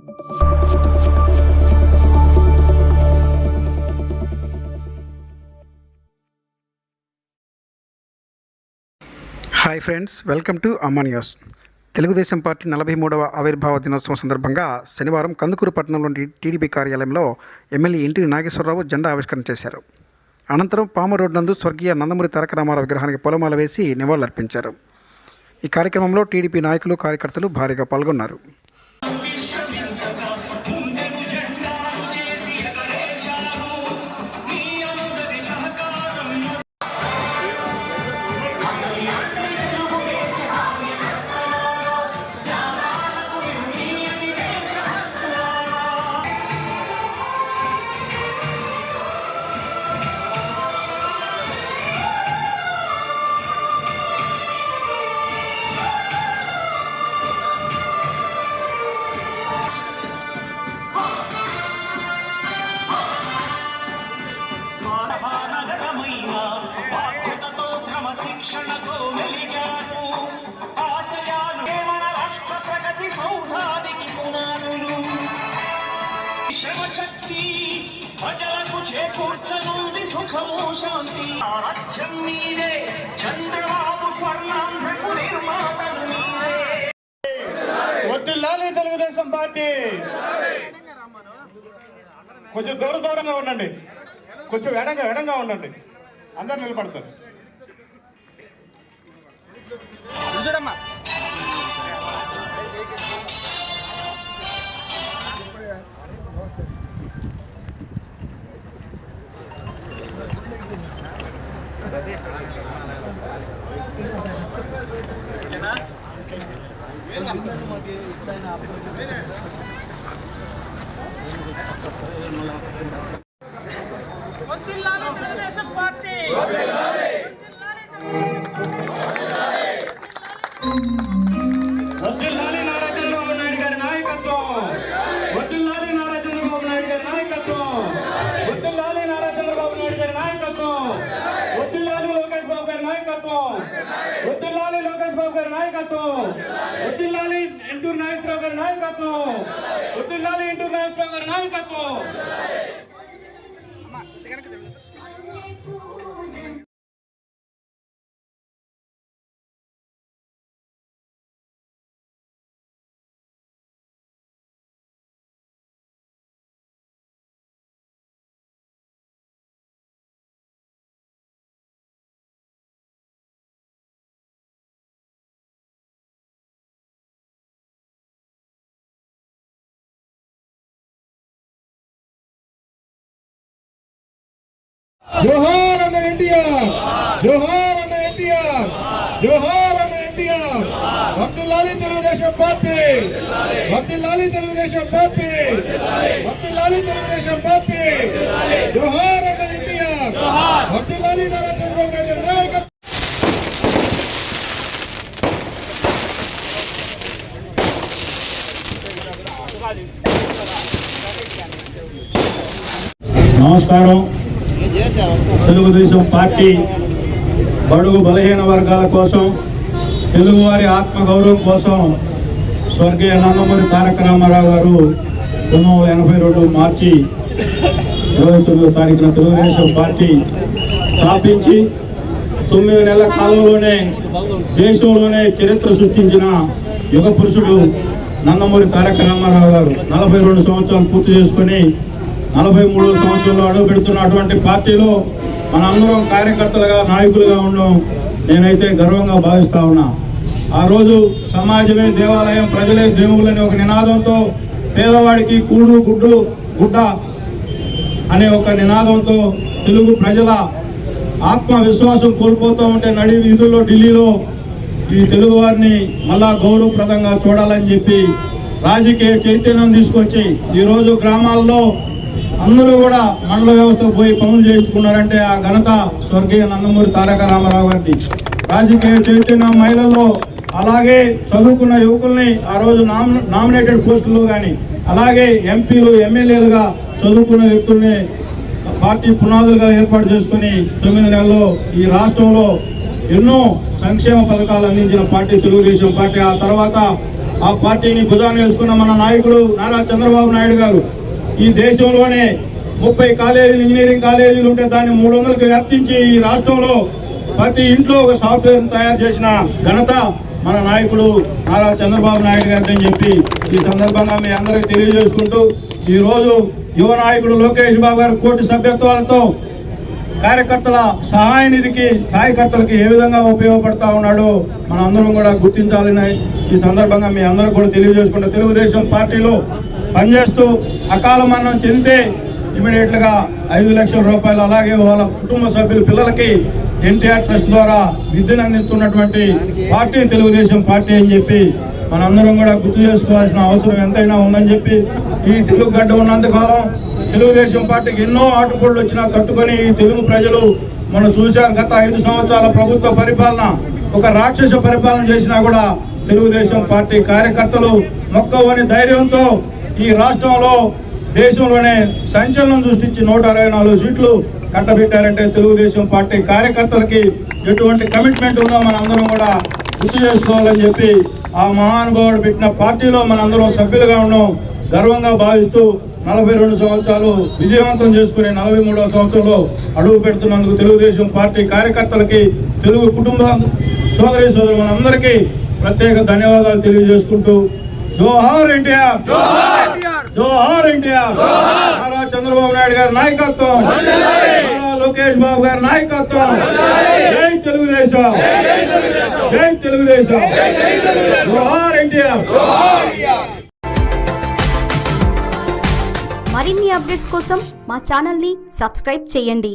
Hi friends welcome to Amma news Telugu Desam party నలభై మూడవ ఆవిర్భావ దినోత్సవం సందర్భంగా శనివారం కందుకూరు పట్టణంలోని టీడీపీ కార్యాలయంలో ఎమ్మెల్యే ఇంటి నాగేశ్వరరావు జెండా ఆవిష్కరణ చేశారు. అనంతరం పామ రోడ్ నందు స్వర్గీయ నందమూరి తారక రామారావు విగ్రహానికి పొలమాల వేసి నివాళులర్పించారు. ఈ కార్యక్రమంలో టీడీపీ నాయకులు కార్యకర్తలు భారీగా పాల్గొన్నారు. క్రమశిక్షణతో మెలిగారు ఆశయాలు మన రాష్ట్ర ప్రగతి సౌధానికి పునాదులు. శ్రమశక్తి ప్రజలకు చేకూర్చనుంది సుఖము శాంతి. రాజ్యం మీరే చంద్రబాబు స్వర్ణాంధ్రకు నిర్మాతలు మీరే. వద్దులాలి తెలుగుదేశం పార్టీ. కొంచెం దూర దూరంగా ఉండండి. కొంచెం ఎడంగా ఎడంగా ఉండండి. అందరు నిలబడతారు. వదిలాలి వద్దులాలి నారా చంద్రబాబు నాయుడు గారి నాయకత్వం. వద్దులాలి నారా చంద్రబాబు నాయుడు గారి నాయకత్వం. వద్దులాలి నారా చంద్రబాబు నాయుడు గారి నాయకత్వం. వద్దులాలి లోకేష్ బాబు గారి నాయకత్వం. వద్దులాలి లోకేష్ బాబు గారి నాయకత్వం. వద్దులాలి ఇంటూరు నాగేశ్వరరావు గారి నాయకత్వం. వద్దులాలి ఇంటూరు నాగేశ్వరరావు గారి నాయకత్వం. జోహార్ అన్న ఎన్టీఆర్ జోహార్ అన్న ఎన్టీఆర్ జోహార్ అన్న ఎన్టీఆర్ వర్దిల్లాలి తెలుగుదేశం పార్టీ వర్దిల్లాలి తెలుగుదేశం పార్టీ వర్దిల్లాలి తెలుగుదేశం పార్టీ జోహార్ అన్న ఎన్టీఆర్ వర్దిల్లాలి నారా చంద్రబాబు నాయుడు గారి నాయకత్వం నమస్కారం తెలుగుదేశం పార్టీ బడుగు బలహీన వర్గాల కోసం తెలుగువారి ఆత్మగౌరవం కోసం స్వర్గీయ నందమూరి తారక రామారావు గారు తొమ్మిది ఎనభై రెండు మార్చి ఇరవై తొమ్మిదో తారీఖున తెలుగుదేశం పార్టీ స్థాపించి తొమ్మిది నెలల కాలంలోనే దేశంలోనే చరిత్ర సృష్టించిన యుగ పురుషుడు నందమూరి తారక రామారావు గారు. నలభై రెండు సంవత్సరాలు పూర్తి చేసుకొని నలభై మూడో సంవత్సరంలో అడుగుపెడుతున్నటువంటి పార్టీలో మనందరం కార్యకర్తలుగా నాయకులుగా ఉండడం నేనైతే గర్వంగా భావిస్తా ఉన్నా. ఆ రోజు సమాజమే దేవాలయం ప్రజలే దేవుళ్ళని ఒక నినాదంతో పేదవాడికి కూడు గుడ్డు గుడ్డ అనే ఒక నినాదంతో తెలుగు ప్రజల ఆత్మవిశ్వాసం కోల్పోతూ ఉంటే నడి వీధుల్లో ఢిల్లీలో ఈ తెలుగు వారిని మళ్ళా గౌరవప్రదంగా చూడాలని చెప్పి రాజకీయ చైతన్యం తీసుకొచ్చి ఈరోజు గ్రామాల్లో అందరూ కూడా మండల వ్యవస్థ పోయి పనులు చేయించుకున్నారంటే ఆ ఘనత స్వర్గీయ నందమూరి తారక రామారావు గారిది. రాజకీయ చైతన్యం మహిళల్లో అలాగే చదువుకున్న యువకుల్ని ఆ రోజు నామిన నామినేటెడ్ పోస్టుల్లో కానీ అలాగే ఎంపీలు ఎమ్మెల్యేలుగా చదువుకున్న వ్యక్తుల్ని పార్టీ పునాదులుగా ఏర్పాటు చేసుకుని తొమ్మిది నెలల్లో ఈ రాష్ట్రంలో ఎన్నో సంక్షేమ పథకాలు అందించిన పార్టీ తెలుగుదేశం పార్టీ. ఆ తర్వాత ఆ పార్టీని భుజాన్ని వేసుకున్న మన నాయకుడు నారా చంద్రబాబు నాయుడు గారు. ఈ దేశంలోనే ముప్పై కాలేజీలు ఇంజనీరింగ్ కాలేజీలు ఉంటే దాన్ని మూడు వందలకు వ్యాప్తించి ఈ రాష్ట్రంలో ప్రతి ఇంట్లో ఒక సాఫ్ట్వేర్ తయారు చేసిన ఘనత మన నాయకుడు నారా చంద్రబాబు నాయుడు గారిని చెప్పి ఈ సందర్భంగా మీ అందరికీ తెలియజేసుకుంటూ ఈరోజు యువ నాయకుడు లోకేష్ బాబు గారు కోటి సభ్యత్వాలతో కార్యకర్తల సహాయ నిధికి సహాయకర్తలకి ఏ విధంగా ఉపయోగపడతా ఉన్నాడో మన అందరం కూడా గుర్తించాలని ఈ సందర్భంగా మీ అందరూ కూడా తెలియజేసుకుంటూ తెలుగుదేశం పార్టీలో పనిచేస్తూ అకాల మరణం చెందితే ఇమీడియట్గా ఐదు లక్షల రూపాయలు అలాగే వాళ్ళ కుటుంబ సభ్యుల పిల్లలకి ఎన్టీఆర్ ట్రస్ట్ ద్వారా విద్యను అందిస్తున్నటువంటి పార్టీ తెలుగుదేశం పార్టీ అని చెప్పి మనందరం కూడా గుర్తు చేసుకోవాల్సిన అవసరం ఎంతైనా ఉందని చెప్పి ఈ తెలుగు గడ్డ ఉన్నంతకాలం తెలుగుదేశం పార్టీకి ఎన్నో ఆటుపోళ్ళు వచ్చినా తట్టుకొని ఈ తెలుగు ప్రజలు మనం చూశారు. గత ఐదు సంవత్సరాల ప్రభుత్వ పరిపాలన ఒక రాక్షస పరిపాలన చేసినా కూడా తెలుగుదేశం పార్టీ కార్యకర్తలు మొక్కవని ధైర్యంతో ఈ రాష్ట్రంలో దేశంలోనే సంచలనం సృష్టించి నూట అరవై నాలుగు సీట్లు కట్టబెట్టారంటే తెలుగుదేశం పార్టీ కార్యకర్తలకి ఎటువంటి కమిట్మెంట్ ఉందో మన అందరం కూడా గుర్తు చేసుకోవాలని చెప్పి ఆ మహానుభావుడు పెట్టిన పార్టీలో మనందరం సభ్యులుగా ఉన్నాం. గర్వంగా భావిస్తూ నలభై రెండు సంవత్సరాలు విజయవంతం చేసుకునే నలభై మూడవ సంవత్సరంలో అడుగు పెడుతున్నందుకు తెలుగుదేశం పార్టీ కార్యకర్తలకి తెలుగు కుటుంబ సోదరి సోదరులందరికీ ప్రత్యేక ధన్యవాదాలు తెలియజేసుకుంటూ జోహార్ ఎన్టీఆర్. జోహార్ ఎన్టీఆర్. నారా చంద్రబాబు నాయుడు గారి నాయకత్వం. నారా లోకేష్ బాబు గారి నాయకత్వం. జై తెలుగుదేశం. జై తెలుగుదేశం. జోహార్ ఎన్టీఆర్. మరిన్ని అప్డేట్స్ కోసం మా ఛానల్ని సబ్స్క్రైబ్ చేయండి.